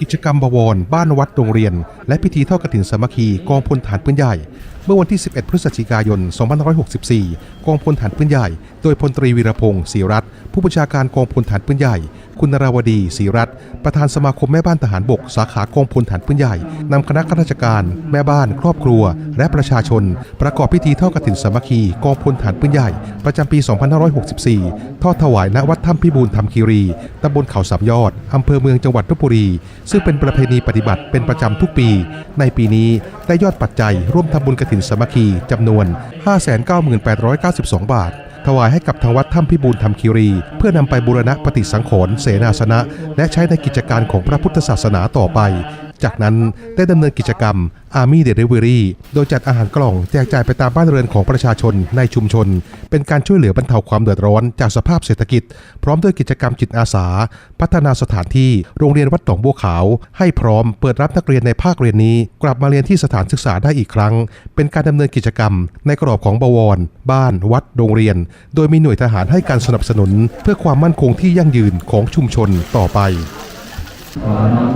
กิจกรรมบวร บ้านวัดโรงเรียน และพิธีทอดกรถินสามัคคีกองพลฐานปืนใหญ่เมื่อวันที่ 11 พฤศจิกายน 2564 กองพลฐานปืนใหญ่ โดยพลตรีวีรพงศ์ศรีรัตน์ผู้บัญชาการกองพลฐานปืนใหญ่ คุณนราวดีศรีรัตน์ประธานสมาคมแม่บ้านทหารบก สาขากองพลฐานปืนใหญ่นำคณะข้าราชการ แม่บ้าน ครอบครัว และประชาชน ประกอบพิธีทอดกฐินสามัคคีกองพลฐานปืนใหญ่ ประจำปี 2564 ทอดถวายณวัดถ้ำพิบูลธรรมคีรีตำบลเขาสามยอดอำเภอเมืองจังหวัดลบบุรี ซึ่งเป็นประเพณีปฏิบัติเป็นประจำทุกปี ในปีนี้ได้ยอดปัจจัยร่วมทำบุญกฐินนสมัคคีจำนวน 598,992 บาท ถวายให้กับทางวัดถ้ำพิบูลธรรมคีรี เพื่อนำไปบูรณะปฏิสังขรณ์เสนาสนะ และใช้ในกิจการของพระพุทธศาสนาต่อไป จากนั้นได้ดำเนินกิจกรรม Army Delivery โดยจัดอาหารกล่องแจกจ่ายไปตามบ้านเรือนของประชาชนในชุมชน เป็นการช่วยเหลือบรรเทาความเดือดร้อนจากสภาพเศรษฐกิจ พร้อมด้วยกิจกรรมจิตอาสา พัฒนาสถานที่โรงเรียนวัดหนองบัวขาว ให้พร้อมเปิดรับนักเรียนในภาคเรียนนี้ กลับมาเรียนที่สถานศึกษาได้อีกครั้ง เป็นการดำเนินกิจกรรม ในกรอบของบวร บ้าน วัดโรงเรียน โดยมีหน่วยทหารให้การสนับสนุน เพื่อความมั่นคงที่ยั่งยืนของชุมชนต่อไปขอน้อม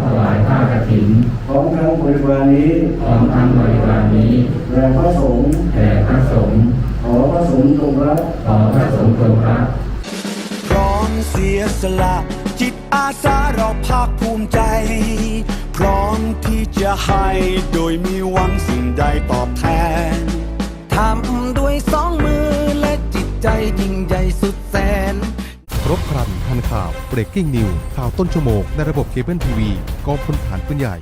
ถวายผ้ากฐินของทั้งบริวารนี้ของทั้งบริวารนี้แด่พระสงฆ์แด่พระสงฆ์ขอพระสงฆ์จงรับขอพระสงฆ์ทรงรับพร้อมเสียสละ จิตอาสาเราภาคภูมิใจ พร้อมที่จะให้โดยมีหวังสิ่งใดตอบแทนทำด้วยสองมือและจิตใจ ทันข่าว breaking news ข่าวต้นชั่วโมงในระบบเคเบิลทีวีกองพลฐานปืนใหญ่